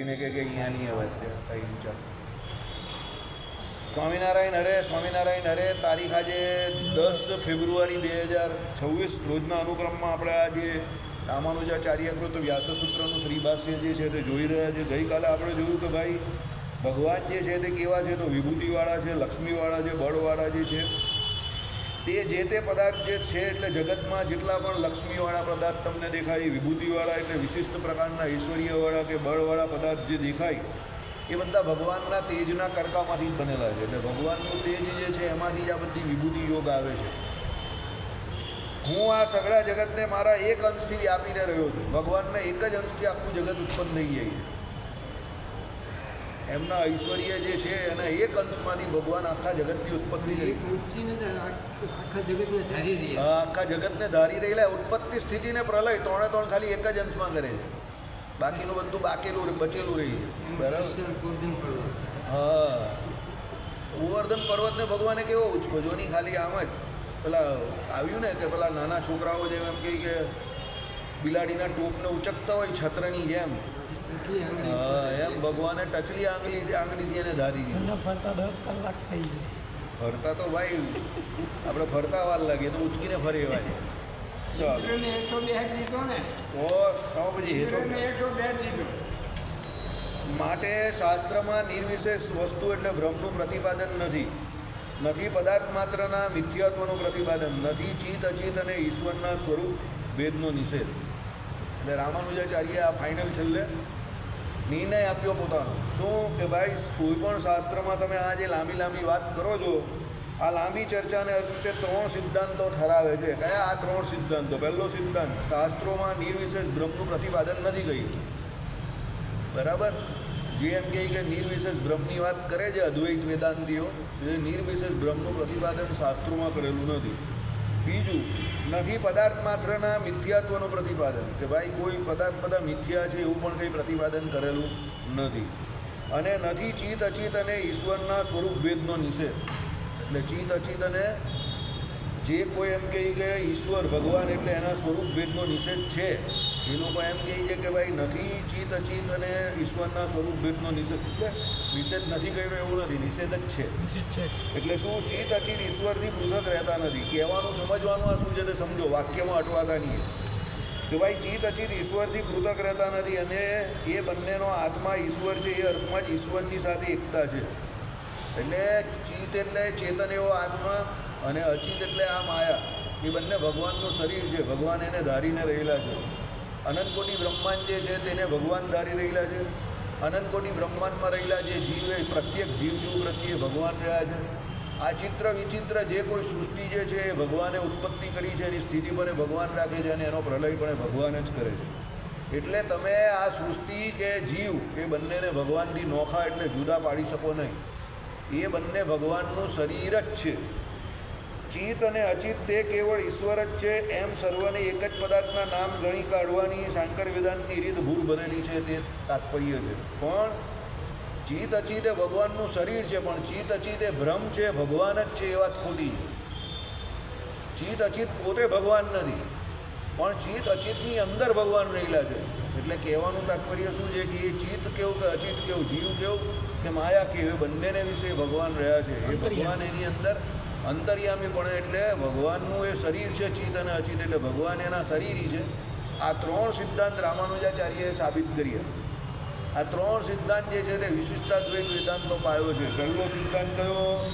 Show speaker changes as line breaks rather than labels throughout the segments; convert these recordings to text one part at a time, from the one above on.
કોઈને કે કે અહીંયા નહીં આવે અત્યારે ત્રણ સ્વામિનારાયણ હરે સ્વામિનારાયણ હરે તારીખ આજે દસ ફેબ્રુઆરી બે હજાર છવ્વીસ. રોજના અનુક્રમમાં આપણે આજે રામાનુજાચાર્યકૃત વ્યાસસૂત્રનું શ્રીભાષ્ય જે છે તે જોઈ રહ્યા છે. ગઈકાલે આપણે જોયું કે ભાઈ ભગવાન જે છે તે કેવા છે તો વિભૂતિવાળા છે, લક્ષ્મીવાળા છે, બળવાળા જે છે. તે જે તે પદાર્થ જે છે એટલે જગતમાં જેટલા પણ લક્ષ્મીવાળા પદાર્થ તમને દેખાય, વિભૂતિવાળા એટલે વિશિષ્ટ પ્રકારના ઐશ્વર્યવાળા કે બળવાળા પદાર્થ જે દેખાય, એ બધા ભગવાનના તેજના કડકામાંથી જ બનેલા છે. એટલે ભગવાનનું તેજ જે છે, એમાંથી જ આ બધી વિભૂતિ યોગ આવે છે. હું આ સગળા જગતને મારા એક અંશથી વ્યાપીને રહ્યો છું. ભગવાનને એક જ અંશથી આખું જગત ઉત્પન્ન થઈ જાય છે. એમના ઐશ્વર્ય જે છે એના એક અંશમાંથી ભગવાન આખા જગતની ઉત્પત્તિ
આખા જગતને ધારી રહ્યા
આખા જગતને ધારી રહેલા ઉત્પત્તિ સ્થિતિને પ્રલય ત્રણે ત્રણ ખાલી એક જ અંશમાં કરે છે. બાકીનું બધું બાકેલું બચેલું રહી બરાબર? હા. ગોવર્ધન પર્વતને ભગવાને કેવો ઉચકો જો નહીં ખાલી આમ જ. પેલા આવ્યું ને કે પેલા નાના છોકરાઓ જેમ એમ કહે કે બિલાડીના ટોપને ઉચકતા હોય છત્રની જેમ. એમ ભગવાને ટચલી આંગળી આંગળીથી એને ધારી દીધી
ફરતા દસ કલાક થઈ ગયા
ફરતા તો ભાઈ આપણે ફરતા વાર લાગે તો ઉચકીને ફરી એવાય. ચાલો.
ઇન્દ્રને બે દીધો ને.
તો તો પછી હેઠો
ઇન્દ્રને બે દીધો
માટે શાસ્ત્રમાં નિર્વિશેષ વસ્તુ એટલે બ્રહ્મનું પ્રતિપાદન નથી. નથી પદાર્થ માત્રના મિથ્યત્વનું પ્રતિપાદન નથી ચિત અચિત અને ઈશ્વરના સ્વરૂપ ભેદનો નિષેધ. એટલે રામાનુજાચાર્ય આ ફાઇનલ છેલ્લે નિર્ણય આપ્યો પોતાનો. શું કે ભાઈ, કોઈ પણ શાસ્ત્રમાં તમે આ જે લાંબી લાંબી વાત કરો છો, આ લાંબી ચર્ચાને અંતે ત્રણ સિદ્ધાંતો ઠરાવે છે. કયા આ ત્રણ સિદ્ધાંતો? પહેલો સિદ્ધાંત, શાસ્ત્રોમાં નિર્વિશેષ બ્રહ્મનું પ્રતિપાદન નથી ગયું. બરાબર? જે એમ કહે કે નિર્વિશેષ બ્રહ્મની વાત કરે છે અદ્વૈત વેદાંતિઓ એ નિર્વિશેષ બ્રહ્મનું પ્રતિપાદન શાસ્ત્રોમાં કરેલું નથી. બીજું નથી પદાર્થ માત્રના મિથ્યાત્વનું પ્રતિપાદન. કે ભાઈ કોઈ પદાર્થ બધા મિથ્યા છે એવું પણ કંઈ પ્રતિપાદન કરેલું નથી. અને નથી ચિત અચિત અને ઈશ્વરના સ્વરૂપ ભેદનો નિષેધ. એટલે ચિત અચિત અને જે કોઈ એમ કહે કે ઈશ્વર, ભગવાન એટલે એના સ્વરૂપ ભેદનો નિષેધ છે, એ લોકો એમ કહે છે કે ભાઈ નથી ચિત અચિત અને ઈશ્વરના સ્વરૂપ ભેદનો નિષેધ. એટલે નિષેધ નથી કર્યો એવું નથી નિષેધ જ છે. એટલે શું ચિત અચિત ઈશ્વરથી પૃથક રહેતા નથી? કહેવાનું સમજવાનું આ શું છે તે સમજો વાક્યમાં અટવાતા નહીં કે ભાઈ ચિત અચિત ઈશ્વરથી પૃથક રહેતા નથી અને એ બંનેનો આત્મા ઈશ્વર છે એ અર્થમાં જ ઈશ્વરની સાથે એકતા છે. એટલે ચિત એટલે ચેતન એવો આત્મા અને અચિત એટલે આ માયા. એ બંને ભગવાનનું શરીર છે ભગવાન એને ધારીને રહેલા છે. અનંતકોટી બ્રહ્માંડ જે છે તેને ભગવાન ધારી રહેલા છે. અનંતકોટી બ્રહ્માંડમાં રહેલા જે જીવ એ પ્રત્યેક જીવજીવ પ્રત્યે ભગવાન રહ્યા છે. આ ચિત્ર વિચિત્ર જે કોઈ સૃષ્ટિ જે છે એ ભગવાને ઉત્પત્તિ કરી છે, એની સ્થિતિ પણ ભગવાન રાખે છે અને એનો પ્રલય પણ ભગવાન જ કરે છે. એટલે તમે આ સૃષ્ટિ કે જીવ એ બંનેને ભગવાનથી નોખા એટલે જુદા પાડી શકો નહીં. એ બંને ભગવાનનું શરીર જ છે. ચિત અને અચિત તે કેવળ ઈશ્વર જ છે એમ સર્વને એક જ પદાર્થના નામ ગણી કાઢવાની શાંકર વેદાંતની રીત ભૂર બનેલી છે તે તાત્પર્ય છે. પણ ચિત અચિત એ ભગવાનનું શરીર છે પણ ચિત અચિત એ ભ્રમ છે ભગવાન જ છે એ વાત ખોટી. છે ચિત અચિત પોતે ભગવાન નથી પણ ચિત અચિતની અંદર ભગવાન રહેલા છે. એટલે કહેવાનું તાત્પર્ય શું છે કે એ ચિત કેવું કે અચિત કેવું જીવ કેવું કે માયા કેવું એ બંનેને વિશે ભગવાન રહ્યા છે. એ ભગવાન એની અંદર અંતર્યામી પણ એટલે ભગવાનનું એ શરીર છે ચિત્ત અને અચિત એટલે ભગવાન એના શરીરી છે. આ ત્રણ સિદ્ધાંત રામાનુજાચાર્યએ સાબિત કર્યા. આ ત્રણ સિદ્ધાંત જે છે તે વિશિષ્ટાદ્વૈત વેદાંતનો પાયો છે. પહેલો સિદ્ધાંત કયો?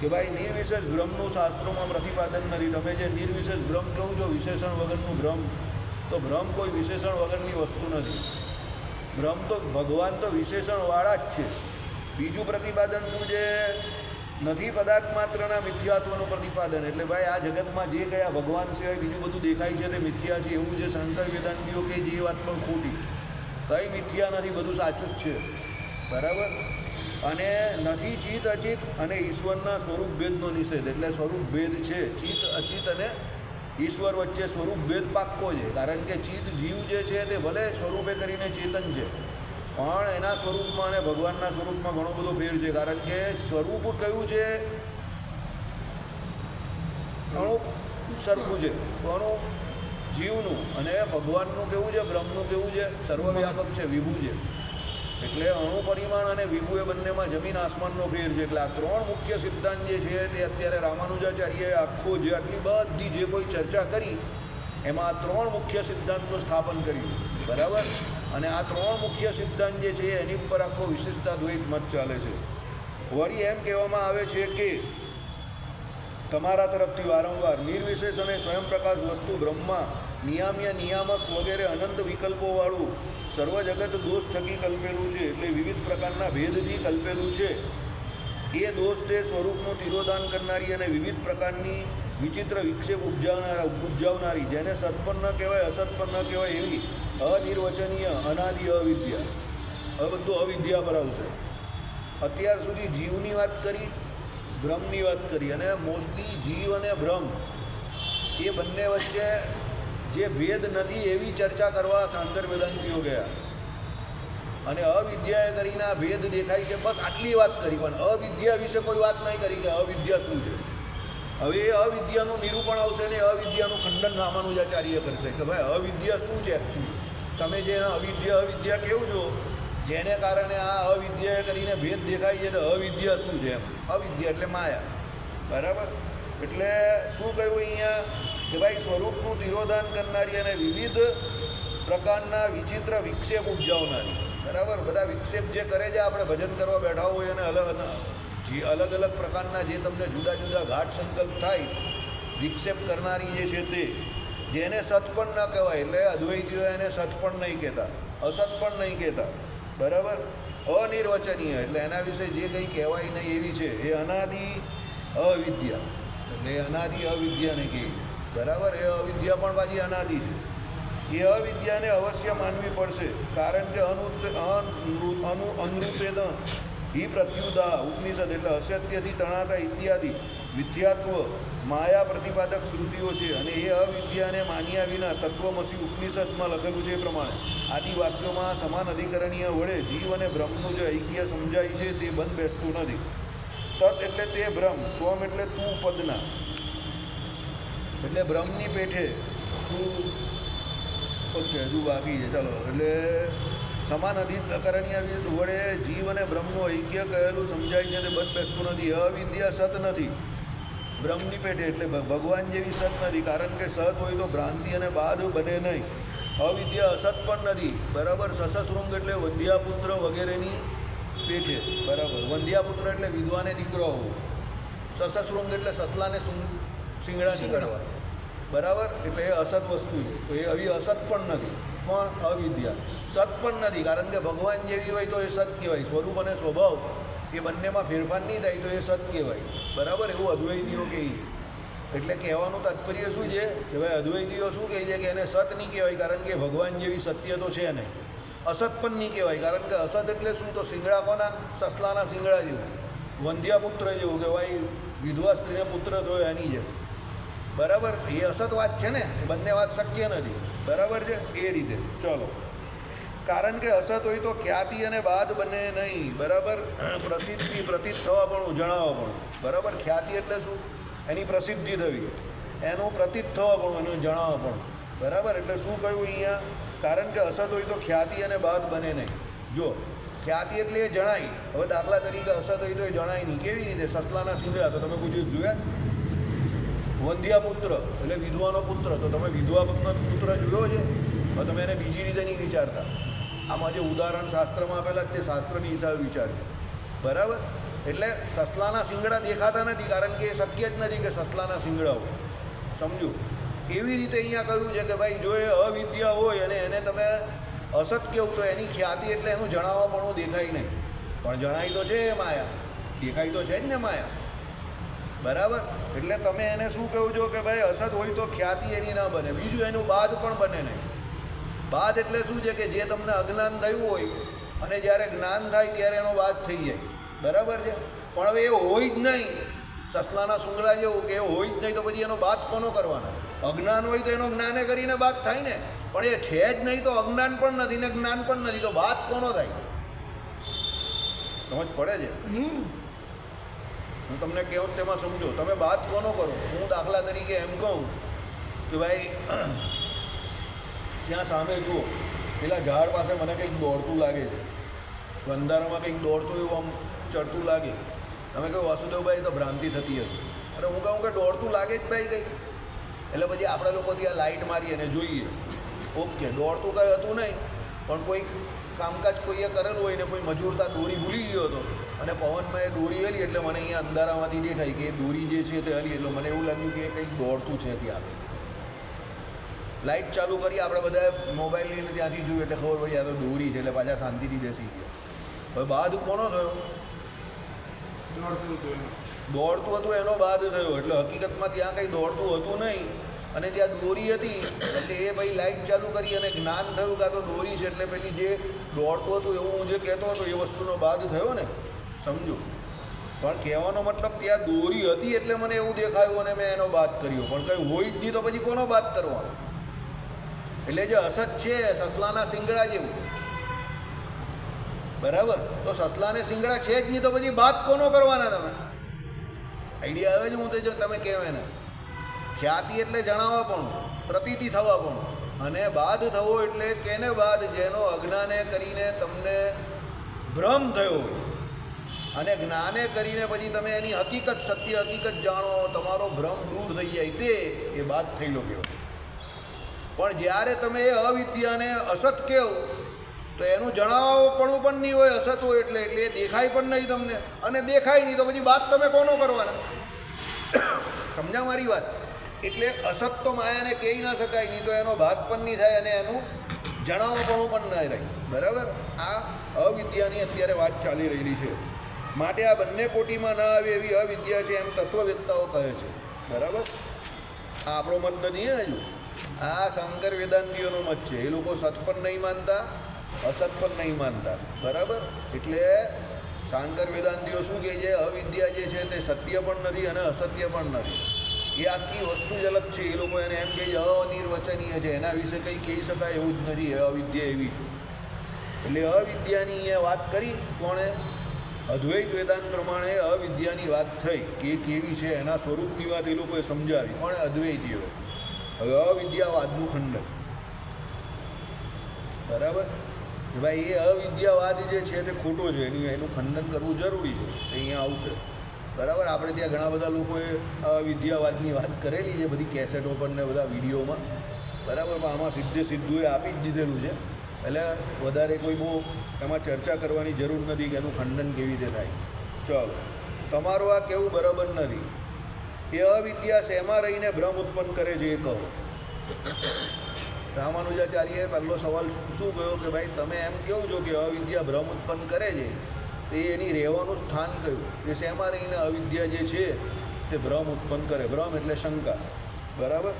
કે ભાઈ નિર્વિશેષ બ્રહ્મનું શાસ્ત્રોમાં પ્રતિપાદન નથી તમે જે નિર્વિશેષ બ્રહ્મ કહો છો, વિશેષણ વગરનું બ્રહ્મ. તો બ્રહ્મ કોઈ વિશેષણ વગરની વસ્તુ નથી. બ્રહ્મ તો ભગવાન તો વિશેષણવાળા જ છે. બીજું પ્રતિપાદન શું છે? નથી પદાર્થ માત્રના મિથ્યાત્વનું પ્રતિપાદન. એટલે ભાઈ, આ જગતમાં જે કયા ભગવાન સિવાય બીજું બધું દેખાય છે તે મિથ્યા છે. એવું જે શંકર વેદાંતિઓ કે જે વાત પણ ખોટી. કંઈ મિથ્યા નથી, બધું સાચું જ છે. બરાબર? અને નથી ચિત અચિત અને ઈશ્વરના સ્વરૂપ ભેદનો નિષેધ. એટલે સ્વરૂપ ભેદ છે. ચિત અચિત અને ઈશ્વર વચ્ચે સ્વરૂપ ભેદ પાક્કો છે. કારણ કે ચિત જીવ જે છે તે ભલે સ્વરૂપે કરીને ચેતન છે. પણ એના સ્વરૂપમાં અને ભગવાનના સ્વરૂપમાં ઘણો બધો ફેર છે, કારણ કે સ્વરૂપ કયું છે? ઘણું સરખું છે, ઘણું જીવનું અને ભગવાનનું કેવું છે, બ્રહ્મનું કેવું છે, સર્વવ્યાપક છે, વિભુ છે. એટલે અણુ પરિમાણ અને વિભુ એ બંનેમાં જમીન આસમાનનો ફેર છે, એટલે આ ત્રણ મુખ્ય સિદ્ધાંત જે છે તે અત્યારે રામાનુજાચાર્યએ આખો જે આટલી બધી જે કોઈ ચર્ચા કરી, એમાં ત્રણ મુખ્ય સિદ્ધાંતનું સ્થાપન કર્યું. બરાબર? અને આ ત્રણ મુખ્ય સિદ્ધાંત જે છે, એની ઉપર આખો વિશેષતા દ્વૈત મત ચાલે છે. વળી એમ કહેવામાં આવે છે કે તમારા તરફથી વારંવાર નિર્વિશેષ અને સ્વયંપ્રકાશ વસ્તુ બ્રહ્મા, નિયામ્ય નિયામક વગેરે અનંત વિકલ્પોવાળું સર્વ જગત દોષ થકી કલ્પેલું છે, એટલે વિવિધ પ્રકારના ભેદથી કલ્પેલું છે. એ દોષ તે સ્વરૂપનું તિરોધાન કરનારી અને વિવિધ પ્રકારની વિચિત્ર વિક્ષેપ ઉપજાવનારા ઉપજાવનારી, જેને સત્પન્ન કહેવાય અસત્પન્ન કહેવાય એવી અનિર્વચનીય, અનાદિ, અવિદ્યા. હવે બધું અવિદ્યા પર આવશે. અત્યાર સુધી જીવની વાત કરી, બ્રહ્મની વાત કરી અને મોસ્ટલી જીવ અને બ્રહ્મ એ બંને વચ્ચે જે ભેદ નથી એવી ચર્ચા કરવા સાંતર વેદાંતિઓ ગયા. અને અવિદ્યાએ કરીને આ ભેદ દેખાય છે, બસ આટલી વાત કરી, પણ અવિદ્યા વિશે કોઈ વાત નહીં કરી કે અવિદ્યા શું છે. હવે એ અવિદ્યાનું નિરૂપણ આવશે ને અવિદ્યાનું ખંડન રામાનુજાચાર્ય કરશે કે ભાઈ અવિદ્યા શું છે એકચ્યુઅલી તમે જે અવિદ્યા અવિદ્યા કેવું છો? જેને કારણે આ અવિદ્યાએ કરીને ભેદ દેખાય છે, તો અવિદ્યા શું છે એમ? અવિદ્યા એટલે માયા. બરાબર? એટલે શું કહ્યું અહીંયા? કે ભાઈ, સ્વરૂપનું તિરોધાન કરનારી અને વિવિધ પ્રકારના વિચિત્ર વિક્ષેપ ઉપજાવનારી. બરાબર? બધા વિક્ષેપ જે કરે છે, આપણે ભજન કરવા બેઠા હોય અને અલગ, જે અલગ અલગ પ્રકારના જે તમને જુદા જુદા ઘાટ સંકલ્પ થાય, વિક્ષેપ કરનારી જે છે તે. જેને સત પણ ન કહેવાય, એટલે અદ્વૈતીઓ એને સત નહીં કહેતા, અસત પણ નહીં કહેતા. બરાબર? અનિર્વચનીય, એટલે એના વિશે જે કંઈ કહેવાય નહીં એવી છે, એ અનાદિ અવિદ્યા. એટલે અનાદિ અવિદ્યાને કહે. બરાબર? એ અવિદ્યા પણ પાછી અનાદિ છે. એ અવિદ્યાને અવશ્ય માનવી પડશે, કારણ કે અનુ અનૃ- અનુ અનૃતેદ હિ પ્રત્યુદા, ઉપનિષદ, એટલે અસત્યથી તણાતા ઇત્યાદિ મિથ્યાત્વ માયા પ્રતિપાદક શ્રુતિઓ છે અને એ અવિદ્યાને માન્યા વિના તત્વમસી ઉપનિષદમાં લખેલું છે એ પ્રમાણે. આદિ વાક્યોમાં સમાન અધિકરણીય વડે જીવ અને બ્રહ્મનું જે ઐક્ય સમજાય છે તે બંધ બેસતું નથી. તત એટલે તે બ્રહ્મ, ત્વમ એટલે તું પદના. એટલે બ્રહ્મની પેઠે શું? ઓકે, હજુ બાકી છે. ચાલો, એટલે સમાન અધિકરણીય વડે જીવ અને બ્રહ્મનું ઐક્ય કહેલું સમજાય છે તે બંધ બેસતું નથી. અવિદ્યા સત નથી. બ્રહ્મની પેઠે એટલે ભગવાન જેવી સત નથી. કારણ કે સત હોય તો ભ્રાંતિ અને બાદ બને નહીં. અવિદ્યા અસત પણ નથી. બરાબર? સસશૃંગ એટલે વંધ્યાપુત્ર વગેરેની પેઠે બરાબર? વંધ્યાપુત્ર એટલે વિધવાને દીકરો હોવો. સસશૃંગ એટલે સસલાને શિંગડા નીકળવા. બરાબર? એટલે એ અસત વસ્તુ છે. એ આવી અસત પણ નથી. પણ અવિદ્યા. સત પણ નથી. કારણ કે ભગવાન જેવી હોય તો એ સત કહેવાય. સ્વરૂપ અને સ્વભાવ એ બંનેમાં ફેરફાર નહીં થાય તો એ સત કહેવાય. બરાબર? એવું અદ્વૈતીઓ કહે. એટલે કહેવાનું તાત્પર્ય શું છે? કે ભાઈ અદ્વૈતીઓ શું કહે છે કે એને સત નહીં કહેવાય કારણ કે ભગવાન જેવી સત્ય તો છે નહીં. અસત પણ નહીં કહેવાય કારણ કે અસત એટલે શું? તો શિંગડા કોના? સસલાના શિંગડા જેવું. વંધ્યા પુત્ર જેવું કે ભાઈ વિધવા સ્ત્રીને પુત્ર થયો એની જેમ. બરાબર? એ અસત વાત છે ને? બંને વાત શક્ય નથી. બરાબર છે? એ રીતે. ચલો. કારણ કે અસત હોય તો ખ્યાતિ અને બાદ બને નહીં. બરાબર? પ્રસિદ્ધિ પ્રતીત થવા પણ જણાવવા પણ. બરાબર? ખ્યાતિ એટલે શું? એની પ્રસિદ્ધિ થવી. એનું પ્રતીત થવા પણ, એનું જણાવવા પણ. બરાબર? એટલે શું કહ્યું અહીંયા? કારણ કે અસત હોય તો ખ્યાતિ અને બાદ બને નહીં. જો, ખ્યાતિ એટલે એ જણાય. હવે દાખલા તરીકે અસત હોય તો એ જણાય નહીં. કેવી રીતે? સસલાના સિંગડા તો તમે કોઈ જોયા? વંધ્યા પુત્ર, એટલે વિધવાનો પુત્ર. તો તમે વિધવા પુત્ર જોયો છે? તમે એને બીજી રીતે નહીં વિચારતા. આમાં જે ઉદાહરણ શાસ્ત્રમાં આપેલા તે શાસ્ત્રની હિસાબે વિચારજો બરાબર? એટલે સસલાના શિંગડા દેખાતા નથી, કારણ કે એ શક્ય જ નથી કે સસલાના શિંગડા હોય. સમજો? એવી રીતે અહીંયા કહ્યું છે કે ભાઈ, જો એ અવિદ્યા હોય અને એને તમે અસત કેવું તો એની ખ્યાતિ એટલે એનું જણાવવાપણું દેખાય નહીં. પણ જણાય તો છે એ માયા. દેખાય તો છે જ ને માયા. બરાબર? એટલે તમે એને શું કહો છો કે ભાઈ, અસત હોય તો ખ્યાતિ એની ના બને. બીજું એનું બાદ પણ બને નહીં. બાદ એટલે શું છે કે જે તમને અજ્ઞાન થયું હોય અને જ્યારે જ્ઞાન થાય ત્યારે એનો બાદ થઈ જાય. બરાબર છે? પણ હવે એ હોય જ નહીં. સસલાના સુંગલા જેવું કે એ હોય જ નહીં તો પછી એનો બાદ કોનો કરવાનો? અજ્ઞાન હોય તો એનો જ્ઞાને કરીને બાદ થાય ને. પણ એ છે જ નહીં તો અજ્ઞાન પણ નથી ને જ્ઞાન પણ નથી તો બાદ કોનો થાય? સમજ પડે છે? હું તમને કહું તેમાં સમજો. તમે બાદ કોનો કરો? હું દાખલા તરીકે એમ કહું કે ભાઈ ત્યાં સામે જુઓ. પેલા ઝાડ પાસે મને કંઈક દોડતું લાગે છે. અંધારામાં કંઈક દોડતું એવું આમ ચડતું લાગે. તમે કહો, વાસુદેવભાઈ તો ભ્રાંતિ થતી હશે. અરે હું કહું કે દોડતું લાગે જ ભાઈ કંઈક એટલે પછી આપણા લોકો ત્યાં લાઇટ મારી અને જોઈએ. ઓકે, દોડતું કંઈ હતું નહીં, પણ કોઈક કામકાજ કોઈએ કરેલું હોય ને કોઈ મજૂરતા દોરી ભૂલી ગયો હતો. અને પવનમાં એ દોરી હેલી એટલે મને અહીંયા અંધારામાંથી દેખાય કે એ દોરી જે છે તે હલી એટલે મને એવું લાગ્યું કે કંઈક દોડતું છે ત્યાં લાઇટ ચાલુ કરી આપણે બધા મોબાઈલ લઈને ત્યાંથી જોયું એટલે ખબર પડી આ તો દોરી છે એટલે પાછા શાંતિથી બેસી ગયા. હવે બાદ કોનો થયો?
દોડતું હતું
એનો. બાદ થયો. એટલે હકીકતમાં ત્યાં કંઈ દોડતું હતું નહીં. અને ત્યાં દોરી હતી એટલે એ ભાઈ લાઇટ ચાલુ કરી અને જ્ઞાન થયું કાં તો દોરી છે એટલે પેલી જે દોડતું હતું એવું હું જે કહેતો હતો એ વસ્તુનો બાદ થયો ને? સમજો. પણ કહેવાનો મતલબ ત્યાં દોરી હતી એટલે મને એવું દેખાયું અને મેં એનો બાદ કર્યો. પણ કંઈ હોય જ નહીં તો પછી કોનો બાદ કરવાનો? એટલે જે અસત છે, સસલાના સિંગડા જેવું. બરાબર? તો સસલાને સિંગડા છે જ નહીં, તો પછી બાદ કોનો કરવાના તમે? આઈડિયા આવે છે, હું તો જો તમે કહેવાય ને ખ્યાતિ એટલે જણાવવા પણ પ્રતીતિ થવા પણ અને બાદ થવો એટલે કેને બાદ? જેનો અજ્ઞાને કરીને તમને ભ્રમ થયો અને જ્ઞાને કરીને પછી તમે એની હકીકત, સત્ય હકીકત જાણો, તમારો ભ્રમ દૂર થઈ જાય, તે એ બાદ થયેલો કહેવાય. પણ જ્યારે તમે એ અવિદ્યાને અસત કહો, તો એનું જણાવવાપણું પણ નહીં હોય, અસત હોય એટલે એટલે એ દેખાય પણ નહીં તમને. અને દેખાય નહીં, તો પછી વાત તમે કોનો કરવાના? સમજા મારી વાત? એટલે અસત તો માયાને કહી ના શકાય, નહીં તો એનો ભાગ પણ નહીં થાય અને એનું જણાવવાપણું પણ ન રહે. બરાબર? આ અવિદ્યાની અત્યારે વાત ચાલી રહેલી છે. માટે આ બંને કોટીમાં ના આવે એવી અવિદ્યા છે, એમ તત્વવેત્તાઓ કહે છે. બરાબર? આ આપણો મત નથી હજુ. આ શંકર વેદાંતિઓનો મત છે. એ લોકો સત પણ નહીં માનતા, અસત પણ નહીં માનતા. બરાબર? એટલે શાંકર વેદાંતિઓ શું કહે છે? અવિદ્યા જે છે તે સત્ય પણ નથી અને અસત્ય પણ નથી. એ આખી વસ્તુ જ અલગ છે. એ લોકો એને એમ કહે છે, અનિર્વચનીય છે. એના વિશે કંઈ કહી શકાય એવું જ નથી. અવિદ્યા એવી છે. એટલે અવિદ્યાની અહીંયા વાત કરી કોણે? અદ્વૈત વેદાંત પ્રમાણે અવિદ્યાની વાત થઈ કે કેવી છે? એના સ્વરૂપની વાત એ લોકોએ સમજાવી. પણ અદ્વૈતીઓ. હવે અવિદ્યાવાદનું ખંડન. બરાબર? ભાઈ એ અવિદ્યાવાદ જે છે તે ખોટો છે, એનું એનું ખંડન કરવું જરૂરી છે. અહીંયા આવશે. બરાબર? આપણે ત્યાં ઘણા બધા લોકોએ અવિદ્યાવાદની વાત કરેલી છે, બધી કેસેટો પર ને બધા વિડીયોમાં. બરાબર? પણ આમાં સીધે સીધું એ આપી જ દીધેલું છે. એટલે વધારે કોઈ બહુ એમાં ચર્ચા કરવાની જરૂર નથી કે એનું ખંડન કેવી રીતે થાય. ચાલો. તમારું આ કેવું બરાબર નથી. એ અવિદ્યા શેમાં રહીને ભ્રમ ઉત્પન્ન કરે છે એ કહો. રામાનુજાચાર્યએ પહેલો સવાલ શું કહ્યો કે ભાઈ, તમે એમ કહો છો કે અવિદ્યા ભ્રમ ઉત્પન્ન કરે છે? એ એની રહેવાનું સ્થાન કયું કે શેમાં રહીને અવિદ્યા જે છે, તે ભ્રમ ઉત્પન્ન કરે. ભ્રમ એટલે શંકા. બરાબર?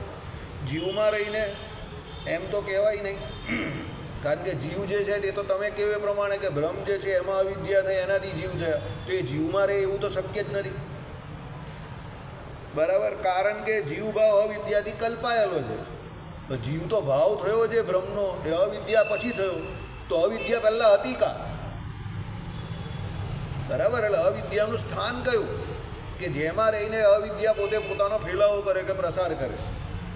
જીવમાં રહીને એમ તો કહેવાય નહીં. કારણ કે જીવ જે છે, તે તો તમે કેવે પ્રમાણે કે ભ્રમ જે છે, એમાં અવિદ્યા થઈ એનાથી જીવ થયા. તો એ જીવમાં રહે એવું તો શક્ય જ નથી. બરાબર? કારણ કે જીવ ભાવ અવિદ્યાથી કલ્પાયેલો છે. જીવ તો ભાવ થયો છે બ્રહ્મનો, એ અવિદ્યા પછી થયો. તો અવિદ્યા પહેલાં હતી કા? બરાબર? એટલે અવિદ્યાનું સ્થાન કયું? કે જેમાં રહીને અવિદ્યા પોતે પોતાનો ફેલાવો કરે કે પ્રસાર કરે.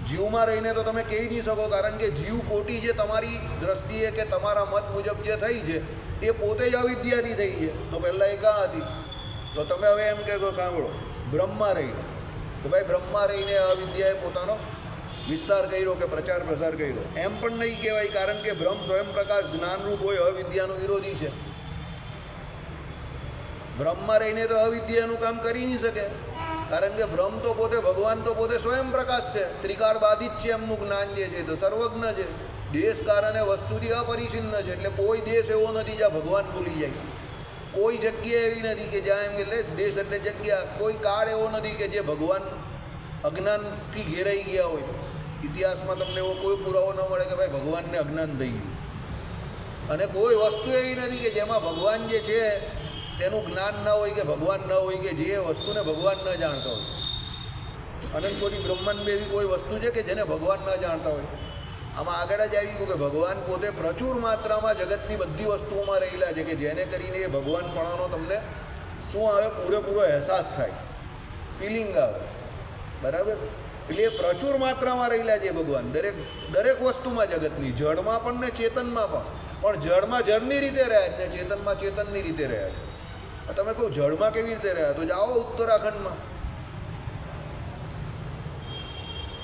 જીવમાં રહીને તો તમે કહી નહીં શકો, કારણ કે જીવ કોટી જે તમારી દ્રષ્ટિએ કે તમારા મત મુજબ જે થઈ છે, એ પોતે જ અવિદ્યાથી થઈ છે. તો પહેલાં એ કાં હતી? તો તમે હવે એમ કહેશો, સાંભળો. બ્રહ્મમાં રહીને. તો ભાઈ બ્રહ્મા રહીને અવિદ્યાએ પોતાનો વિસ્તાર કર્યો કે પ્રચાર પ્રસાર કર્યો. એમ પણ નહીં કહેવાય, કારણ કે બ્રહ્મ સ્વયં પ્રકાશ જ્ઞાનરૂપ હોય, અવિદ્યાનો વિરોધી છે. બ્રહ્મમાં રહીને તો અવિદ્યાનું કામ કરી નહીં શકે. કારણ કે બ્રહ્મ તો પોતે, ભગવાન તો પોતે સ્વયં પ્રકાશ છે. ત્રિકાળ બાધિત છે એમનું જ્ઞાન જે છે તો સર્વજ્ઞ છે. દેશ કારણે વસ્તુથી અપરિછિન્ન છે. એટલે કોઈ દેશ એવો નથી જ્યાં ભગવાન ભૂલી જાય. કોઈ જગ્યા એવી નથી કે જ્યાં એમ એટલે દેશ એટલે જગ્યા, કોઈ કાળ એવો નથી કે જે ભગવાન અજ્ઞાનથી ઘેરાઈ ગયા હોય. ઇતિહાસમાં તમને એવો કોઈ પુરાવો ન મળે કે ભાઈ ભગવાનને અજ્ઞાન થઈ ગયું. અને કોઈ વસ્તુ એવી નથી કે જેમાં ભગવાન જે છે, તેનું જ્ઞાન ન હોય કે ભગવાન ન હોય કે જે વસ્તુને ભગવાન ન જાણતા હોય. અનંત કોટી બ્રહ્માંડ એવી કોઈ વસ્તુ છે કે જેને ભગવાન ન જાણતા હોય? આમાં આગળ જ આવી ગયું કે ભગવાન પોતે પ્રચુર માત્રામાં જગતની બધી વસ્તુઓમાં રહેલા છે કે જેને કરીને એ ભગવાનપણાનો તમને શું આવે? પૂરેપૂરો અહેસાસ થાય. ફિલિંગ આવે. બરાબર? એટલે એ પ્રચુર માત્રામાં રહેલા છે ભગવાન. દરેક દરેક વસ્તુમાં જગતની. જળમાં પણ ને ચેતનમાં પણ. પણ જળમાં જળની રીતે રહ્યા ને ચેતનમાં ચેતનની રીતે રહ્યા તમે કહો, જળમાં કેવી રીતે રહ્યા? તો જાઓ ઉત્તરાખંડમાં.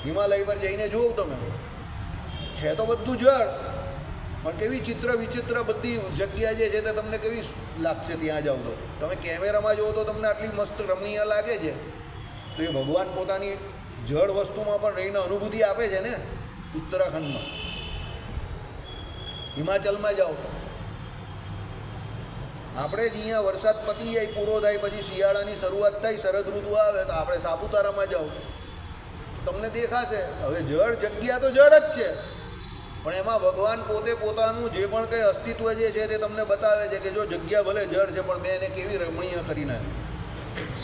હિમાલય પર જઈને જોવો તમે. છે તો બધું જળ પણ કેવી ચિત્ર વિચિત્ર બધી જગ્યા જે છે તે તમને કેવી લાગશે ત્યાં જાઓ તો. તમે કેમેરામાં જુઓ તો તમને આટલી મસ્ત રમણીય લાગે છે. તો એ ભગવાન પોતાની જળ વસ્તુમાં પણ રહીને અનુભૂતિ આપે છે ને ઉત્તરાખંડમાં. હિમાચલમાં જાઓ. આપણે જ અહીંયા વરસાદ પતી જાય, પૂરો થાય, પછી શિયાળાની શરૂઆત થાય, શરદ ઋતુ આવે, તો આપણે સાપુતારામાં જાઓ. તમને દેખાશે, હવે જળ જગ્યા તો જળ જ છે. પણ એમાં ભગવાન પોતે પોતાનું જે પણ કંઈ અસ્તિત્વ જે છે તે તમને બતાવે છે કે જો જગ્યા ભલે જળ છે પણ મેં એને કેવી રમણીય કરી નાખી.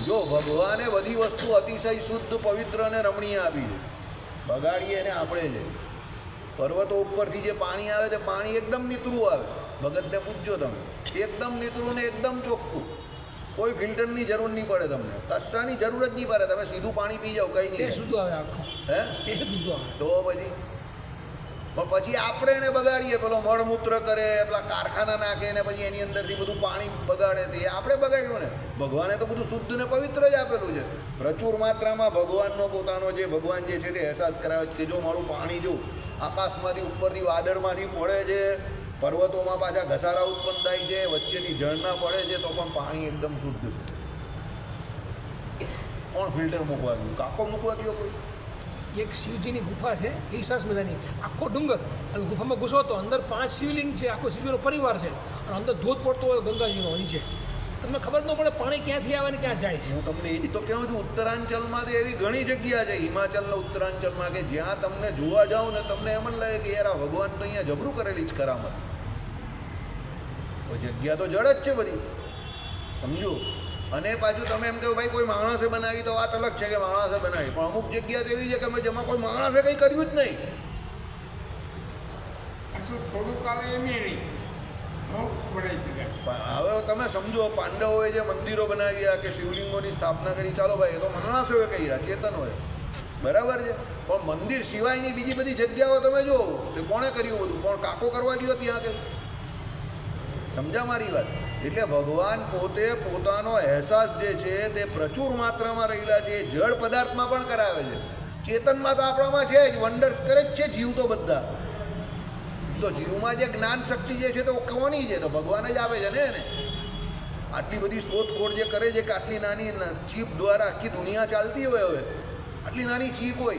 જો ભગવાને બધી વસ્તુ અતિશય શુદ્ધ પવિત્ર અને રમણીય આપી છે બગાડીએ એને આપણે છે. પર્વતો ઉપરથી જે પાણી આવે તે પાણી એકદમ નીતરું આવે. ભગતને પૂછજો તમે એકદમ નીતરું ને એકદમ ચોખ્ખું. કોઈ ફિલ્ટરની જરૂર નહીં પડે તમને. કશાની જરૂર જ નહીં પડે. તમે સીધું પાણી પી જાઓ કંઈ નહીં. હે?
તો
પછી? પણ પછી આપણે એને બગાડીએ, પેલો મળમૂત્ર કરે, પેલા કારખાના નાખે ને પછી એની અંદરથી બધું પાણી બગાડે તે આપણે બગાડ્યું ને. ભગવાને તો બધું શુદ્ધ ને પવિત્ર જ આપેલું છે. પ્રચુર માત્રામાં ભગવાનનો પોતાનો જે ભગવાન જે છે તે અહેસાસ કરાવે છે કે જો મારું પાણી જો આકાશમાંથી ઉપરથી વાદળમાંથી પડે છે, પર્વતોમાં પાછા ઘસારા ઉત્પન્ન થાય છે, વચ્ચેથી ઝરણા પડે છે, તો પણ પાણી એકદમ શુદ્ધ છે. કોણ ફિલ્ટર મૂકવા ગયું? કાકો મૂકવા ગયો કોઈ?
એક શિવજીની ગુફા છે, એ સરસ મજાની. આખો ડુંગર. અને ગુફામાં ઘૂસો તો અંદર પાંચ શિવલિંગ છે, આખો શિવજીનો પરિવાર છે. અને અંદર ધોધ પડતો હોય ગંગાજીનો નીચે. તમને ખબર ન પડે પાણી ક્યાંથી આવે ને ક્યાં જાય છે.
હું તમને એ તો કહું છું, ઉત્તરાંચલમાં તો એવી ઘણી જગ્યા છે, હિમાચલના ઉત્તરાંચલમાં કે જ્યાં તમને જોવા જાઓ ને તમને એમ જ લાગે કે યાર ભગવાન તો અહીંયા જબરું કરેલી જ કરામત. જગ્યા તો જડ જ છે બધી. સમજો? અને પાછું તમે એમ કહો ભાઈ કોઈ માણસે બનાવી તો વાત અલગ છે કે માણસે બનાવી. પણ અમુક જગ્યા તો એવી છે કે જેમાં કોઈ માણસે કંઈ કર્યું જ નહીં.
થોડું કાલે એમ નહીં.
હવે તમે સમજો પાંડવોએ જે મંદિરો બનાવ્યા કે શિવલિંગોની સ્થાપના કરી ચાલો ભાઈ એ તો માણસોએ કર્યા ચેતનોએ. બરાબર છે? પણ મંદિર સિવાયની બીજી બધી જગ્યાઓ તમે જુઓ કે કોણે કર્યું બધું? કોણ કાકો કરવા ગયો ત્યાં કે? સમજા મારી વાત? એટલે ભગવાન પોતે પોતાનો અહેસાસ જે છે તે પ્રચુર માત્રામાં રહેલા છે, એ જળ પદાર્થમાં પણ કરાવે છે. ચેતનમાં તો આપણામાં છે જ વંડર્સ કરે જ છે જીવ તો બધા. તો જીવમાં જે જ્ઞાન શક્તિ જે છે તો કોની છે, તો ભગવાન જ આવે છે ને એને. આટલી બધી શોધખોળ જે કરે છે કે આટલી નાની ચીપ દ્વારા આખી દુનિયા ચાલતી હોય હવે. આટલી નાની ચીપ હોય,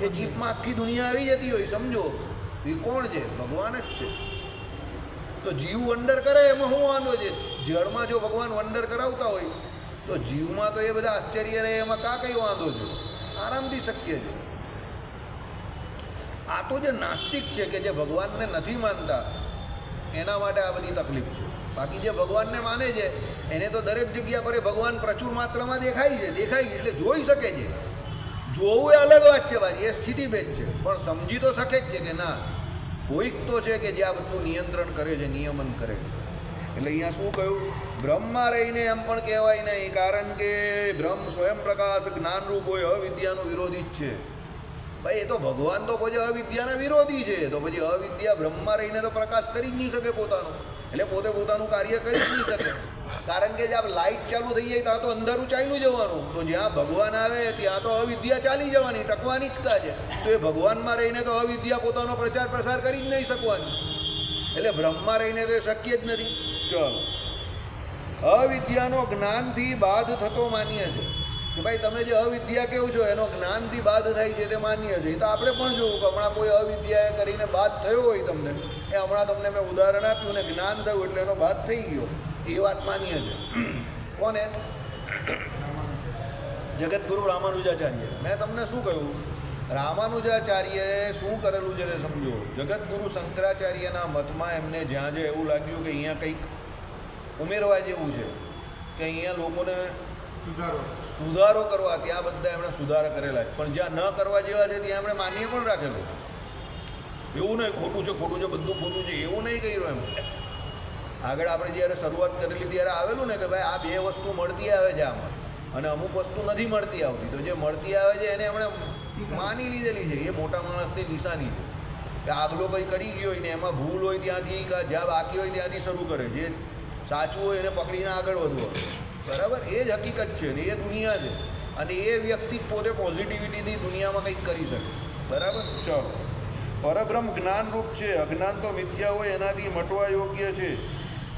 એ ચીપમાં આખી દુનિયા આવી જતી હોય, સમજો. એ કોણ છે? ભગવાન જ છે. તો જીવ વંડર કરે એમાં શું વાંધો છે જળમાં જો ભગવાન વંડર કરાવતા હોય, તો જીવમાં તો એ બધા આશ્ચર્ય રહે, એમાં કાં કંઈ વાંધો છે? આરામથી શક્ય છે. આ તો જે નાસ્તિક છે કે જે ભગવાનને નથી માનતા, એના માટે આ બધી તકલીફ છે. બાકી જે ભગવાનને માને છે, એને તો દરેક જગ્યા પર ભગવાન પ્રચુર માત્રામાં દેખાય છે દેખાય છે, એટલે જોઈ શકે છે. જોવું એ અલગ વાત છે ભાઈ એ સ્થિતિભેદ છે. પણ સમજી તો શકે જ છે કે ના કોઈક તો છે કે જે આ બધું નિયંત્રણ કરે છે, નિયમન કરે એટલે અહીંયા શું કહ્યું? બ્રહ્મમાં રહીને એમ પણ કહેવાય નહીં, કારણ કે બ્રહ્મ સ્વયં પ્રકાશ જ્ઞાનરૂપ હોય, અવિદ્યાનો વિરોધી જ છે. ભાઈ, એ તો ભગવાન તો પછી અવિદ્યાના વિરોધી છે. તો પછી અવિદ્યા બ્રહ્મમાં રહીને તો પ્રકાશ કરી જ નહીં શકે પોતાનો. એટલે પોતે પોતાનું કાર્ય કરી જ નહીં શકે. કારણ કે જ્યાં લાઇટ ચાલુ થઈ જાય ત્યાં તો અંધારું ચાલ્યું જવાનું. તો જ્યાં ભગવાન આવે ત્યાં તો અવિદ્યા ચાલી જવાની, ટકવાની જ કાજે. તો એ ભગવાનમાં રહીને તો અવિદ્યા પોતાનો પ્રચાર પ્રસાર કરી જ નહીં શકવાની. એટલે બ્રહ્મમાં રહીને તો એ શક્ય જ નથી. ચલો. અવિદ્યાનો જ્ઞાનથી બાદ થતો માન્ય છે કે ભાઈ, તમે જે અવિદ્યા કેવું છો, એનો જ્ઞાનથી બાદ થાય છે તે માન્ય છે. તો આપણે પણ જોવું કે હમણાં કોઈ અવિદ્યાએ કરીને બાદ થયો હોય તમને. એ હમણાં તમને મેં ઉદાહરણ આપ્યું ને જ્ઞાન થયું એટલે એનો બાદ થઈ ગયો. એ વાત માન્ય છે. કોને? જગતગુરુ રામાનુજાચાર્ય મેં તમને શું કહ્યું? રામાનુજાચાર્યએ શું કરેલું છે તે સમજો. જગતગુરુ શંકરાચાર્યના મતમાં એમને જ્યાં જે એવું લાગ્યું કે અહીંયા કંઈક ઉમેરવા જેવું છે, કે અહીંયા લોકોને
સુધારો.
કરવા ત્યાં બધા એમણે સુધારા કરેલા છે. પણ જ્યાં ન કરવા જેવા છે ત્યાં એમણે માન્ય પણ રાખેલું એવું નહીં ખોટું છે ખોટું છે બધું ખોટું છે એવું નહીં કર્યું એમ. આગળ આપણે જ્યારે શરૂઆત કરેલી ત્યારે આવેલું ને કે ભાઈ આ બે વસ્તુ મળતી આવે છે આમાં. અને અમુક વસ્તુ નથી મળતી આવતી. તો જે મળતી આવે છે એને એમણે માની લીધેલી છે. એ મોટા માણસની નિશાની છે. કે આગલો કંઈ કરી ગયો હોય ને એમાં ભૂલ હોય ત્યાંથી કે જ્યાં બાકી હોય ત્યાંથી શરૂ કરે. જે સાચું હોય એને પકડીને આગળ વધવો. બરાબર? એ જ હકીકત છે ને, એ દુનિયા છે. અને એ વ્યક્તિ પોતે પોઝિટિવિટીથી દુનિયામાં કંઈક કરી શકે. બરાબર? ચલો. પરબ્રહ્મ જ્ઞાનરૂપ છે. અજ્ઞાન તો મિથ્યા હોય, એનાથી મટવા યોગ્ય છે.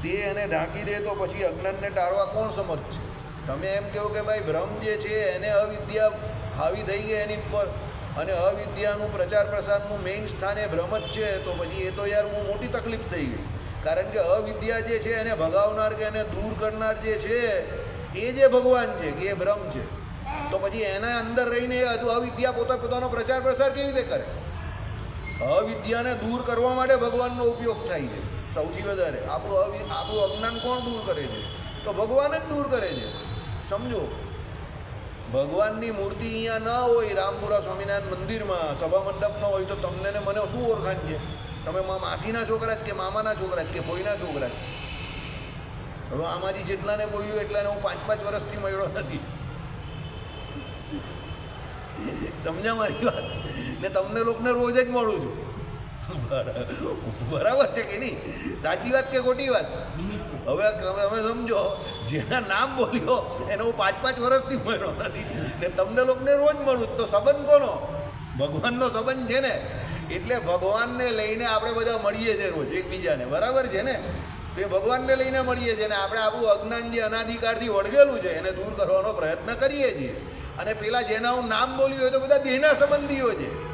તે એને ઢાંકી દે તો પછી અજ્ઞાનને ટાળવા કોણ સમર્થ છે? તમે એમ કહો કે ભાઈ ભ્રમ જે છે, એને અવિદ્યા હાવી થઈ ગઈ એની પર અને અવિદ્યાનું પ્રચાર પ્રસારનું મેઇન સ્થાન એ ભ્રમ જ છે, તો પછી એ તો યાર બહુ મોટી તકલીફ થઈ ગઈ. કારણ કે અવિદ્યા જે છે એને ભગાવનાર કે એને દૂર કરનાર જે છે, એ જે ભગવાન છે કે એ બ્રહ્મ છે. તો પછી એના અંદર રહીને અવિદ્યા પોતા પોતાનો પ્રચાર પ્રસાર કેવી રીતે કરે? અવિદ્યાને દૂર કરવા માટે ભગવાનનો ઉપયોગ થાય છે. સૌથી વધારે આપણું અવિ આપણું અજ્ઞાન કોણ દૂર કરે છે? તો ભગવાન જ દૂર કરે છે. સમજો? ભગવાનની મૂર્તિ અહીંયા ન હોય, રામપુરા સ્વામિનારાયણ મંદિરમાં, સભા મંડપમાં હોય તો તમને ને મને શું ઓળખાણ છે? તમે માસીના છોકરા જ કે મામાના છોકરા જ કે ભોઈના છોકરા જ? હવે આમાંથી જેટલાને બોલ્યું એટલાને હું પાંચ પાંચ વર્ષથી મળ્યો નથી. સમજ્યા મારી વાત? ને તમને લોકોને રોજ જ મળું છું. બરાબર છે કે નહીં? સાચી વાત કે ખોટી વાત? હવે તમે તમે સમજો, જેના નામ બોલ્યો, એને હું પાંચ પાંચ વર્ષથી મળ્યો નથી. ને તમને લોકોને રોજ મળું તો સંબંધ કોનો? ભગવાનનો સંબંધ છે ને? એટલે ભગવાનને લઈને આપણે બધા મળીએ છીએ રોજ, એકબીજાને. બરાબર છે ને? તો એ ભગવાનને લઈને મળીએ છીએ ને આપણે આપણું અજ્ઞાન જે અનાધિકારથી વળગેલું છે, એને દૂર કરવાનો પ્રયત્ન કરીએ છીએ. અને પેલા જેના હું નામ બોલ્યું હોય તો બધા દેહના સંબંધીઓ છે.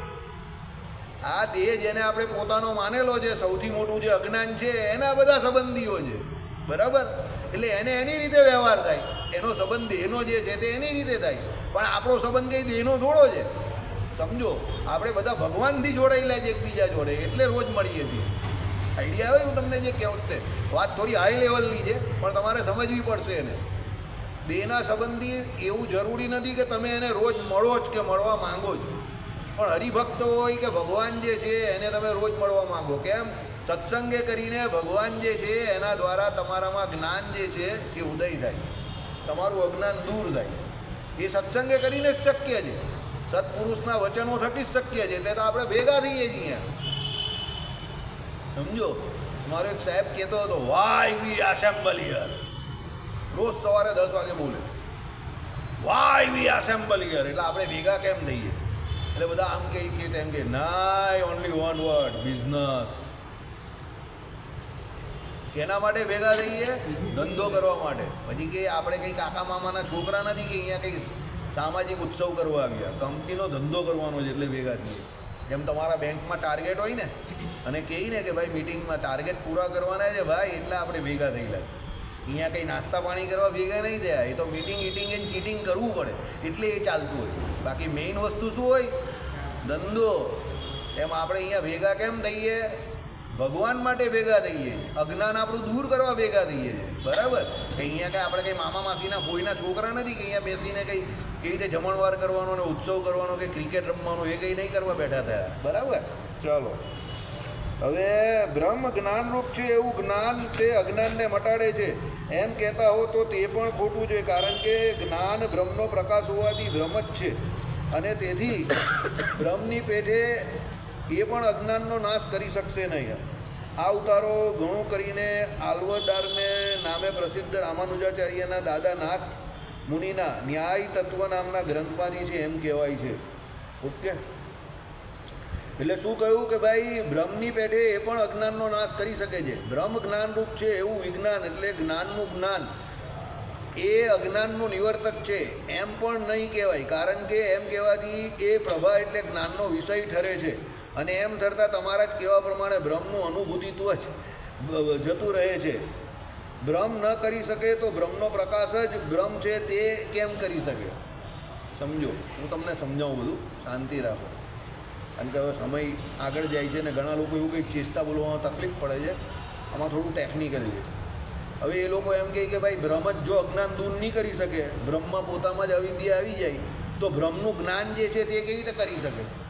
આ દેહ જેને આપણે પોતાનો માનેલો છે, સૌથી મોટું જે અજ્ઞાન છે, એના બધા સંબંધીઓ છે. બરાબર? એટલે એને એની રીતે વ્યવહાર થાય. એનો સંબંધ દેહનો જે છે તે એની રીતે થાય. પણ આપણો સંબંધ કંઈ દેહનો થોડો છે. સમજો, આપણે બધા ભગવાનથી જોડાયેલા છે એકબીજા જોડે, એટલે રોજ મળીએ છીએ. આઈડિયા આવે હું તમને જે કહેવું તે. વાત થોડી હાઈ લેવલની છે, પણ તમારે સમજવી પડશે એને. દેહના સંબંધી એવું જરૂરી નથી કે તમે એને રોજ મળો જ કે મળવા માંગો જ. પણ હરિભક્ત હોય કે ભગવાન જે છે, એને તમે રોજ મળવા માંગો. કેમ? સત્સંગે કરીને ભગવાન જે છે, એના દ્વારા તમારામાં જ્ઞાન જે છે, એ ઉદય થાય. તમારું અજ્ઞાન દૂર થાય. એ સત્સંગે કરીને જ શક્ય છે. સત્પુરુષના વચનો થકી જ શક્ય છે, એટલે તો આપણે ભેગા થઈએ છીએ. સમજો? મારો એક સાહેબ કહેતો હતો, વાય વી એસેમ્બલ હિયર રોજ સવારે દસ વાગે બોલે. વાય વી એસેમ્બલ હિયર એટલે આપણે ભેગા કેમ થઈએ? એટલે બધા આમ કહે, કે તેમ કે નાય ઓનલી વન વર્ડ બિઝનેસ કેના માટે ભેગા થઈએ? ધંધો કરવા માટે. પછી કે, આપણે કંઈ કાકા મામાના છોકરા નથી કે અહીંયા કંઈ સામાજિક ઉત્સવ કરવા આવ્યા. કંપનીનો ધંધો કરવાનો છે એટલે ભેગા થઈએ. જેમ તમારા બેંકમાં ટાર્ગેટ હોય ને, અને કહે ને કે ભાઈ મિટિંગમાં ટાર્ગેટ પૂરા કરવાના છે ભાઈ, એટલે આપણે ભેગા થયેલા છે. અહીંયા કંઈ નાસ્તા પાણી કરવા ભેગા નહીં થયા. એ તો મિટિંગ, ઈટિંગ એન્ડ ચીટિંગ કરવું પડે. એટલે એ ચાલતું હોય. બાકી મેઇન વસ્તુ શું હોય? ધંધો. એમ આપણે અહીંયા ભેગા કેમ થઈએ? ભગવાન માટે ભેગા થઈએ. અજ્ઞાન આપણું દૂર કરવા ભેગા થઈએ. છીએ બરાબર? અહીંયા કાંઈ આપણે કંઈ મામા માસીના કોઈના છોકરા નથી કે અહીંયા બેસીને કંઈ કેવી રીતે જમણવાર કરવાનો ને ઉત્સવ કરવાનો કે ક્રિકેટ રમવાનું એ કંઈ નહીં કરવા બેઠા થયા. બરાબર? ચાલો. હવે બ્રહ્મ જ્ઞાનરૂપ છે એવું જ્ઞાન તે અજ્ઞાનને મટાડે છે. એમ કહેતા હો તો તે પણ ખોટું છે કારણ કે જ્ઞાન બ્રહ્મનો પ્રકાશ હોવાથી બ્રહ્મ જ છે. અને તેથી બ્રહ્મની પેઠે એ પણ અજ્ઞાનનો નાશ કરી શકશે નહીં આ ઉતારો ઘણો કરીને આલ્વદારને નામે પ્રસિદ્ધ રામાનુજાચાર્યના દાદા નાથ મુનિના ન્યાય તત્વ નામના ગ્રંથમાંથી છે એમ કહેવાય છે. ઓકે? એટલે શું કહ્યું કે ભાઈ, બ્રહ્મની પેઢે એ પણ અજ્ઞાનનો નાશ કરી શકે છે. બ્રહ્મ જ્ઞાનરૂપ છે એવું વિજ્ઞાન એટલે જ્ઞાનનું જ્ઞાન. એ અજ્ઞાનનું નિવર્તક છે એમ પણ નહીં કહેવાય. કારણ કે એમ કહેવાથી એ પ્રભા એટલે જ્ઞાનનો વિષય ઠરે છે. અને એમ થતાં તમારા જ કહેવા પ્રમાણે બ્રહ્મનું અનુભૂતિત્વ જ જતું રહે છે. બ્રહ્મ ન કરી શકે તો બ્રહ્મનો પ્રકાશ જ બ્રહ્મ છે તે કેમ કરી શકે? સમજો. હું તમને સમજાવું બધું. શાંતિ રાખો. કારણ કે હવે સમય આગળ જાય છે ને ઘણા લોકો એવું કંઈક ચેષ્ટા બોલવામાં તકલીફ પડે છે. આમાં થોડું ટેકનિકલ છે. હવે એ લોકો એમ કહે કે ભાઈ, બ્રહ્મ જ જો અજ્ઞાન દૂર નહીં કરી શકે બ્રહ્મમાં પોતામાં જ અવિદ્યા આવી જાય, તો બ્રહ્મનું જ્ઞાન જે છે તે કેવી રીતે કરી શકે?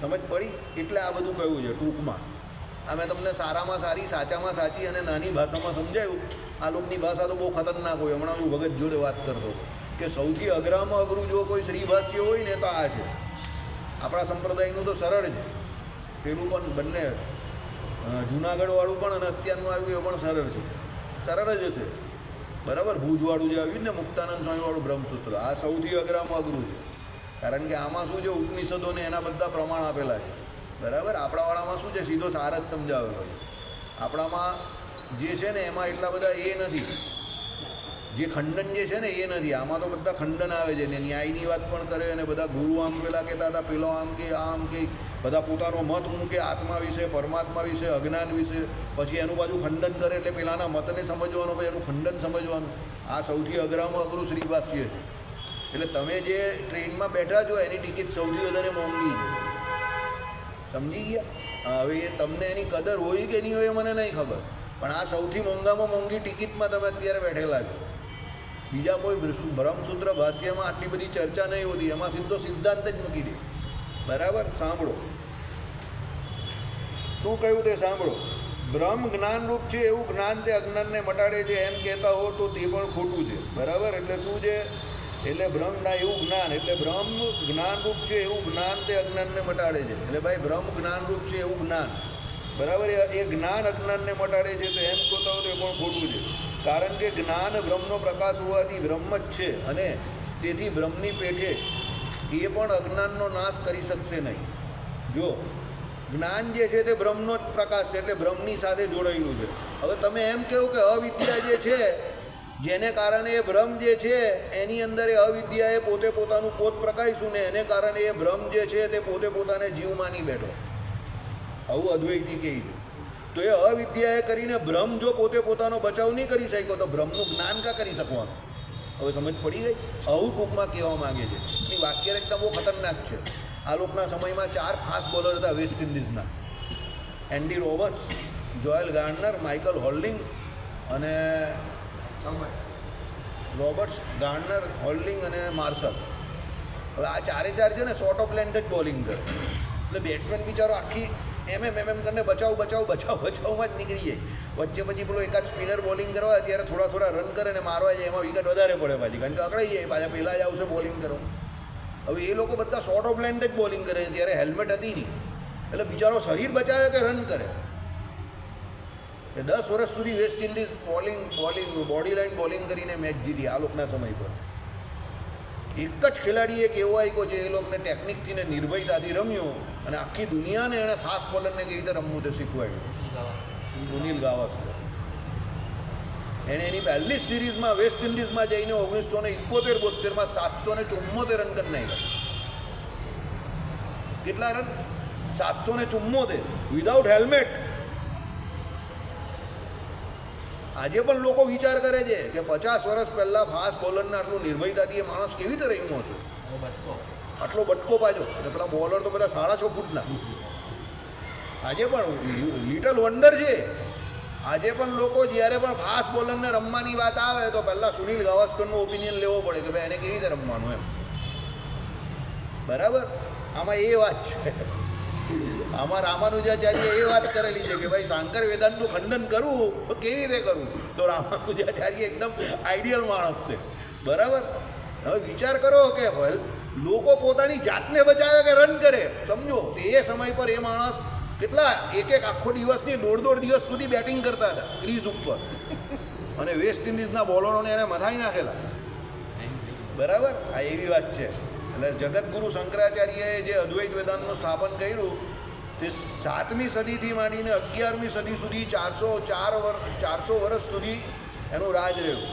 સમજ પડી? એટલે આ બધું કહ્યું છે ટૂંકમાં. આ મેં તમને સારામાં સારી, સાચામાં સાચી અને નાની ભાષામાં સમજાયું. આ લોકોની ભાષા તો બહુ ખતરનાક હોય. હમણાં હું ભગત જોડે વાત કરતો. કે સૌથી અઘરામાં અઘરું જો કોઈ શ્રીભાષ્ય હોય ને તો આ છે. આપણા સંપ્રદાયનું તો સરળ છે. પેલું પણ બંને જૂનાગઢવાળું પણ અને અત્યારનું આવ્યું એ પણ સરળ છે. સરળ જ હશે. બરાબર? ભુજવાળું જે આવ્યું ને મુક્તાનંદ સ્વામીવાળું બ્રહ્મસૂત્ર. આ સૌથી અઘરામાં અઘરું છે. કારણ કે આમાં શું છે ઉપનિષદોને એના બધા પ્રમાણ આપેલા છે. બરાબર? આપણાવાળામાં શું છે, સીધો સાર જ સમજાવેલો છે. આપણામાં જે છે ને, એમાં એટલા બધા એ નથી. જે ખંડન જે છે ને, એ નથી. આમાં તો બધા ખંડન આવે છે. ને ન્યાયની વાત પણ કરે અને બધા ગુરુ આમ પેલા કહેતા હતા, પેલો આમ કે આમ કે, બધા પોતાનો મત મૂકે આત્મા વિશે, પરમાત્મા વિશે, અજ્ઞાન વિશે, પછી એનું બાજુ ખંડન કરે એટલે પેલાના મતને સમજવાનું, પછી એનું ખંડન સમજવાનું. આ સૌથી અઘરામાં અઘરું શ્રીવાસ્ય છે. એટલે તમે જે ટ્રેનમાં બેઠા છો, એની ટિકિટ સૌથી વધારે મોંઘી છે. સમજી ગયા? હવે એ તમને એની કદર હોય કે નહીં હોય એ મને નહીં ખબર. પણ આ સૌથી મોંઘામાં મોંઘી ટિકિટમાં તમે અત્યારે બેઠેલા છો. બીજા કોઈ બ્રહ્મસૂત્ર ભાષ્યમાં આટલી બધી ચર્ચા નહીં હોતી. એમાં સીધો સિદ્ધાંત જ મૂકી દે. બરાબર? સાંભળો. શું કહ્યું તે સાંભળો? બ્રહ્મ જ્ઞાનરૂપ છે એવું જ્ઞાન તે અજ્ઞાનને મટાડે છે, એમ કહેતા હો તો તે પણ ખોટું છે. બરાબર? એટલે શું છે? એટલે બ્રહ્મ ના એવું જ્ઞાન, એટલે બ્રહ્મ જ્ઞાનરૂપ છે એવું જ્ઞાન તે અજ્ઞાનને મટાડે છે. એટલે ભાઈ બ્રહ્મ જ્ઞાનરૂપ છે એવું જ્ઞાન. બરાબર? એ જ્ઞાન અજ્ઞાનને મટાડે છે તો એમ હોય તો એ પણ ખોટું છે. કારણ કે જ્ઞાન બ્રહ્મનો પ્રકાશ હોવાથી બ્રહ્મ જ છે અને તેથી બ્રહ્મની પેઠે એ પણ અજ્ઞાનનો નાશ કરી શકશે નહીં. જો, જ્ઞાન જે છે તે બ્રહ્મનો જ પ્રકાશ છે, એટલે બ્રહ્મની સાથે જોડાયેલું છે. હવે તમે એમ કહો કે અવિદ્યા જે છે જેને કારણે એ ભ્રમ જે છે, એની અંદર એ અવિદ્યાએ પોતે પોતાનું પોત પ્રકાશીશું ને એને કારણે એ ભ્રમ જે છે, તે પોતે પોતાને જીવ માની બેઠો. આવું અદ્વૈતી કહે છે. તો એ અવિદ્યાએ કરીને ભ્રમ જો પોતે પોતાનો બચાવ નહીં કરી શક્યો, તો ભ્રમનું જ્ઞાન કા કરી શકવાનું? હવે સમજ પડી ગઈ? આવું ટૂંકમાં કહેવા માગે છે. એની વાક્ય એકદમ બહુ ખતરનાક છે. આ લોકના સમયમાં ચાર ફાસ્ટ બોલર હતા waste ઇન્ડિઝના. Andy Roberts, Joel Garner, Michael Holding અને રોબર્ટ્સ, ગાર્નર, હોલ્ડિંગ અને માર્શલ. હવે આ ચારે ચાર છે ને શોર્ટ ઓફ લેન્થ જ બોલિંગ કરે. એટલે બેટ્સમેન બિચારો આખી એમ એમ એમ એમ કરીને બચાવ બચાવ બચાવ, બચાવમાં જ નીકળી જાય. વચ્ચે પછી પેલો એકાદ સ્પિનર બોલિંગ કરવા ત્યારે થોડા થોડા રન કરે ને મારવા જાય, એમાં વિકેટ વધારે પડે પાછી. કારણ કે અકળાઈ જાય, પાછા પહેલાં જ આવશે બોલિંગ કરવા. હવે એ લોકો બધા શોર્ટ ઓફ લેન્થ જ બોલિંગ કરે ત્યારે હેલ્મેટ હતી નહીં. એટલે બિચારો શરીર બચાવે કે રન કરે? એ દસ વર્ષ સુધી West Indies bowling bowling body line bowling કરીને મેચ જીતી આ લોકના સમય પર. એક જ ખેલાડી એક એવો આવ્યો જે એ લોકોને ટેકનિકથી ને નિર્ભયતાથી રમ્યો અને આખી દુનિયાને એણે ફાસ્ટ બોલરને કેવી રીતે રમવું તે શીખવાડ્યું. સુનિલ ગાવસ્કર. એણે એની પહેલી સિરીઝમાં વેસ્ટ ઇન્ડિઝમાં જઈને ઓગણીસો ને ઇકોતેર બોતેરમાં સાતસો ને ચુમ્મોતેર રન કરી નાખ્યા. કેટલા રન? સાતસો ને ચુમ્મોતેર વિધાઉટ હેલ્મેટ આજે પણ લોકો વિચાર કરે છે કે પચાસ વર્ષ પહેલાં ફાસ્ટ બોલરને આટલું નિર્ભયતાથી એ માણસ કેવી રીતે રમ્યો છે આટલો બટકો પાછો. એટલે પેલા બોલર તો બધા સાડા છ ફૂટના. આજે પણ લિટલ વન્ડર છે. આજે પણ લોકો જ્યારે પણ ફાસ્ટ બોલરને રમવાની વાત આવે તો પહેલાં સુનિલ ગાવસ્કરનો ઓપિનિયન લેવો પડે કે ભાઈ એને કેવી રીતે રમવાનું એમ. બરાબર? આમાં એ વાત છે. આમાં રામાનુજાચાર્ય એ વાત કરેલી છે કે ભાઈ શાંકર વેદાંતનું ખંડન કરવું તો કેવી રીતે કરવું તો રામાનુજાચાર્ય એકદમ આઈડિયલ માણસ છે. બરાબર? હવે વિચાર કરો કે લોકો પોતાની જાતને બચાવે કે રન કરે? સમજો, તે સમય પર એ માણસ કેટલા એક એક આખો દિવસની દોઢ દોઢ દિવસ સુધી બેટિંગ કરતા હતા ક્રીઝ ઉપર. અને વેસ્ટ ઇન્ડિઝના બોલરોને એને મથાઈ નાખેલા. બરાબર? આ એવી વાત છે. એટલે જગતગુરુ શંકરાચાર્યએ જે અદ્વૈત વેદાંતનું સ્થાપન કર્યું, તે સાતમી સદીથી માંડીને અગિયારમી સદી સુધી ચારસો ચાર વર્ષ ચારસો વર્ષ સુધી એનું રાજ રહ્યું.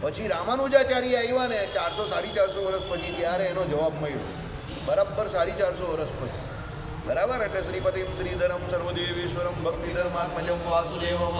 પછી રામાનુજાચાર્ય આવ્યા ને ચારસો સાડી ચારસો વર્ષ પછી ત્યારે એનો જવાબ મળ્યો. બરાબર સાડી ચારસો વર્ષ પછી. બરાબર? એટલે શ્રીપતિમ, શ્રીધરમ સર્વદેવેશ્વરમ ભક્તિધર્માત્મજમ, વાસુદેવમ